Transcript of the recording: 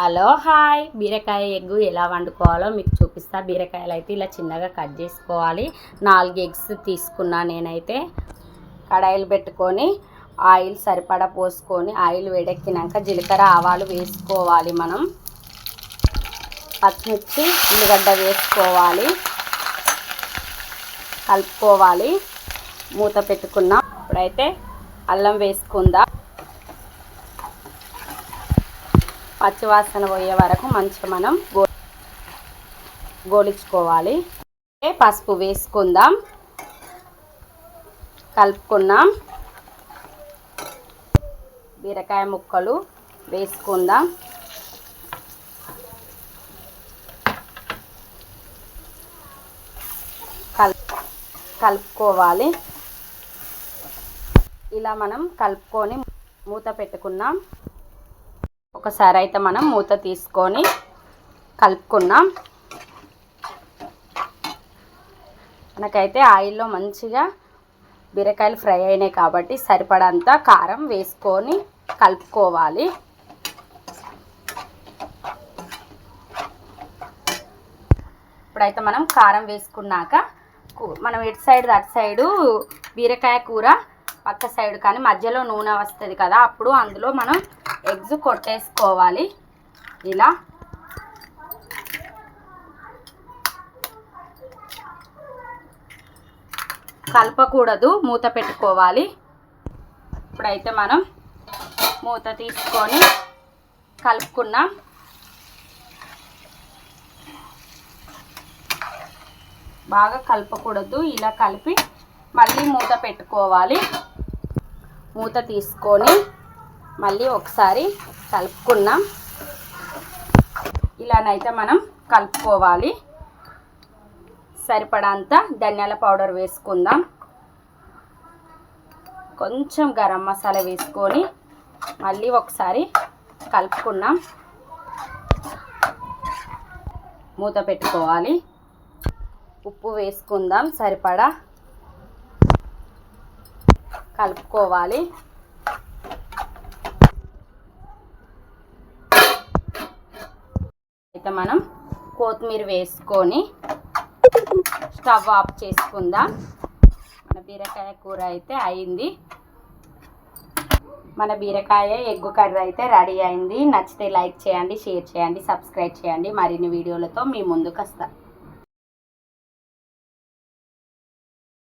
Hello hi. బీరకాయ egg ఎలా వండుకోవాలో మీకు చూపిస్తా. బీరకాయలు అయితే ఇలా చిన్నగా కట్ చేసుకోవాలి. నాలుగు ఎగ్స్ తీసుకున్నా నేనైతే కడాయిలు పెట్టుకొని ఆయిల్ సరిపడా పోసుకొని ఆయిల్ వేడెక్కినాక జీలకర్ర ఆవాలు వేసుకోవాలి మనం. పచ్చిమిర్చి ఉల్లిగడ్డ వేసుకోవాలి. కలుపుకోవాలి. మూత పెట్టుకున్నాం. ఇప్పుడైతే అల్లం వేసుకుందాం. పచ్చివాసన పోయే వరకు మంచిగా మనం గో గోలించుకోవాలి. పసుపు వేసుకుందాం. కలుపుకుందాం బీరకాయ ముక్కలు వేసుకుందాం. కల్ కలుపుకోవాలి. ఇలా మనం కలుపుకొని మూత పెట్టుకున్నాం. ఒకసారి అయితే మనం మూత తీసుకొని కలుపుకున్నాం మనకైతే ఆయిల్లో మంచిగా బీరకాయలు ఫ్రై అయినాయి కాబట్టి సరిపడంత కారం వేసుకొని కలుపుకోవాలి. ఇప్పుడైతే మనం కారం వేసుకున్నాక మనం ఇటు సైడ్ అటు సైడు బీరకాయ కూర పక్క సైడ్ కానీ మధ్యలో నూనె వస్తుంది కదా అప్పుడు అందులో మనం ఎగ్స్ కొట్టేసుకోవాలి. ఇలా. కలపకూడదు మూత పెట్టుకోవాలి. ఇప్పుడైతే మనం మూత తీసుకొని కలుపుకున్నాం. బాగా కలపకూడదు ఇలా కలిపి మళ్ళీ మూత పెట్టుకోవాలి. మూత తీసుకొని మళ్ళీ ఒకసారి కలుపుకున్నాం ఇలానైతే మనం కలుపుకోవాలి. సరిపడంత ధనియాల పౌడర్ వేసుకుందాం. కొంచెం గరం మసాలా వేసుకొని మళ్ళీ ఒకసారి కలుపుకున్నాం మూత పెట్టుకోవాలి. ఉప్పు వేసుకుందాం సరిపడా. కలుపుకోవాలి. అయితే మనం కొత్తిమీర వేసుకొని స్టవ్ ఆఫ్ చేసుకుందాం. మన బీరకాయ కూర అయితే అయింది. మన బీరకాయ ఎగ్గు కర్రీ అయితే రెడీ అయింది. నచ్చితే లైక్ చేయండి షేర్ చేయండి సబ్స్క్రైబ్ చేయండి. మరిన్ని వీడియోలతో మీ ముందుకు వస్తాను